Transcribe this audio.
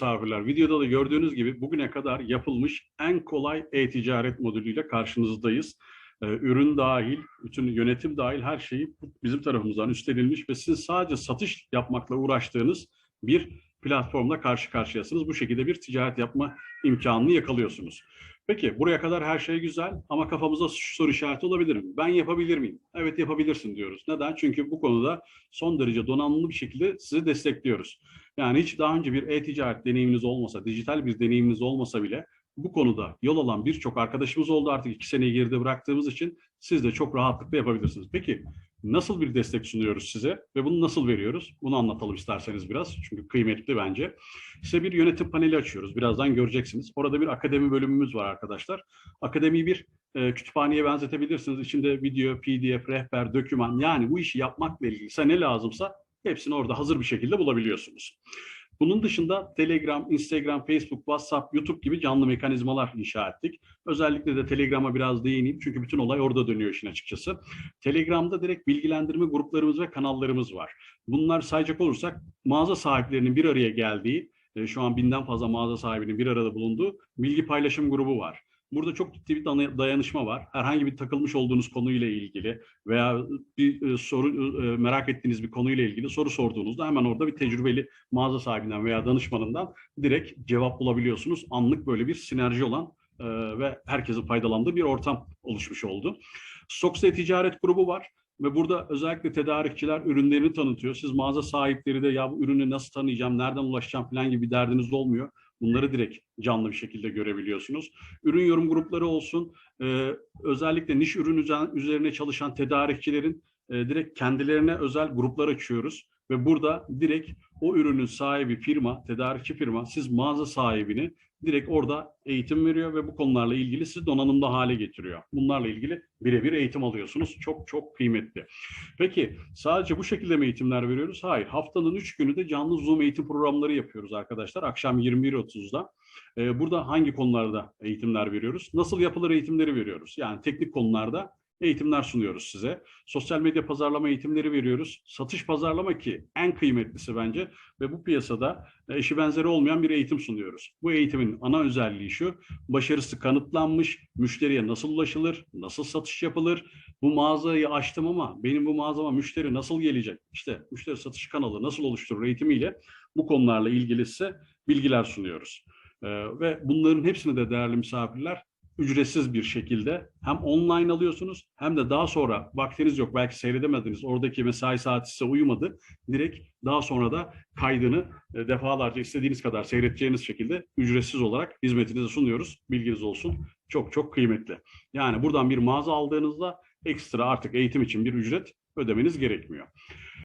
misafirler, videoda da gördüğünüz gibi bugüne kadar yapılmış en kolay e-ticaret modülüyle karşınızdayız. Ee, ürün dahil, bütün yönetim dahil her şeyi bizim tarafımızdan üstlenilmiş ve siz sadece satış yapmakla uğraştığınız bir platformla karşı karşıyasınız. Bu şekilde bir ticaret yapma imkanını yakalıyorsunuz. Peki buraya kadar her şey güzel ama kafamızda şu soru işareti olabilir mi? Ben yapabilir miyim? Evet yapabilirsin diyoruz. Neden? Çünkü bu konuda son derece donanımlı bir şekilde sizi destekliyoruz. Yani hiç daha önce bir e-ticaret deneyiminiz olmasa, dijital bir deneyiminiz olmasa bile bu konuda yol alan birçok arkadaşımız oldu artık iki seneyi geride bıraktığımız için siz de çok rahatlıkla yapabilirsiniz. Peki nasıl bir destek sunuyoruz size ve bunu nasıl veriyoruz? Bunu anlatalım isterseniz biraz çünkü kıymetli bence. Size bir yönetim paneli açıyoruz. Birazdan göreceksiniz. Orada bir akademi bölümümüz var arkadaşlar. Akademiyi bir e, kütüphaneye benzetebilirsiniz. İçinde video, pdf, rehber, doküman yani bu işi yapmakla ilgili ne lazımsa hepsini orada hazır bir şekilde bulabiliyorsunuz. Bunun dışında Telegram, Instagram, Facebook, WhatsApp, YouTube gibi canlı mekanizmalar inşa ettik. Özellikle de Telegram'a biraz değineyim çünkü bütün olay orada dönüyor işin açıkçası. Telegram'da direkt bilgilendirme gruplarımız ve kanallarımız var. Bunlar sayacak olursak mağaza sahiplerinin bir araya geldiği, e, şu an binden fazla mağaza sahibinin bir arada bulunduğu bilgi paylaşım grubu var. Burada çok ciddi bir dayanışma var. Herhangi bir takılmış olduğunuz konuyla ilgili veya bir e, soru e, merak ettiğiniz bir konuyla ilgili soru sorduğunuzda hemen orada bir tecrübeli mağaza sahibinden veya danışmanından direkt cevap bulabiliyorsunuz. Anlık böyle bir sinerji olan e, ve herkesin faydalandığı bir ortam oluşmuş oldu. Stoks'ta ticaret grubu var ve burada özellikle tedarikçiler ürünlerini tanıtıyor. Siz mağaza sahipleri de ya bu ürünü nasıl tanıyacağım, nereden ulaşacağım falan gibi derdiniz olmuyor. Bunları direkt canlı bir şekilde görebiliyorsunuz. Ürün yorum grupları olsun, e, özellikle niş ürün üzerine çalışan tedarikçilerin e, direkt kendilerine özel gruplar açıyoruz. Ve burada direkt o ürünün sahibi firma, tedarikçi firma, siz mağaza sahibini direkt orada eğitim veriyor ve bu konularla ilgili sizi donanımlı hale getiriyor. Bunlarla ilgili birebir eğitim alıyorsunuz. Çok çok kıymetli. Peki sadece bu şekilde mi eğitimler veriyoruz? Hayır. Haftanın 3 günü de canlı Zoom eğitim programları yapıyoruz arkadaşlar. Akşam 21.30'da. Ee, burada hangi konularda eğitimler veriyoruz? Nasıl yapılır eğitimleri veriyoruz. Yani teknik konularda eğitimler sunuyoruz size. Sosyal medya pazarlama eğitimleri veriyoruz. Satış pazarlama ki en kıymetlisi bence ve bu piyasada eşi benzeri olmayan bir eğitim sunuyoruz. Bu eğitimin ana özelliği şu, başarısı kanıtlanmış, müşteriye nasıl ulaşılır, nasıl satış yapılır, bu mağazayı açtım ama benim bu mağazama müşteri nasıl gelecek, işte müşteri satış kanalı nasıl oluşturur eğitimiyle bu konularla ilgili size bilgiler sunuyoruz. Ee, ve bunların hepsini de değerli misafirler ücretsiz bir şekilde hem online alıyorsunuz hem de daha sonra vaktiniz yok belki seyredemediniz oradaki mesai saati size uyumadı direkt daha sonra da kaydını e, defalarca istediğiniz kadar seyredeceğiniz şekilde ücretsiz olarak hizmetinizi sunuyoruz. Bilginiz olsun. Çok çok kıymetli. Yani buradan bir mağaza aldığınızda ekstra artık eğitim için bir ücret ödemeniz gerekmiyor.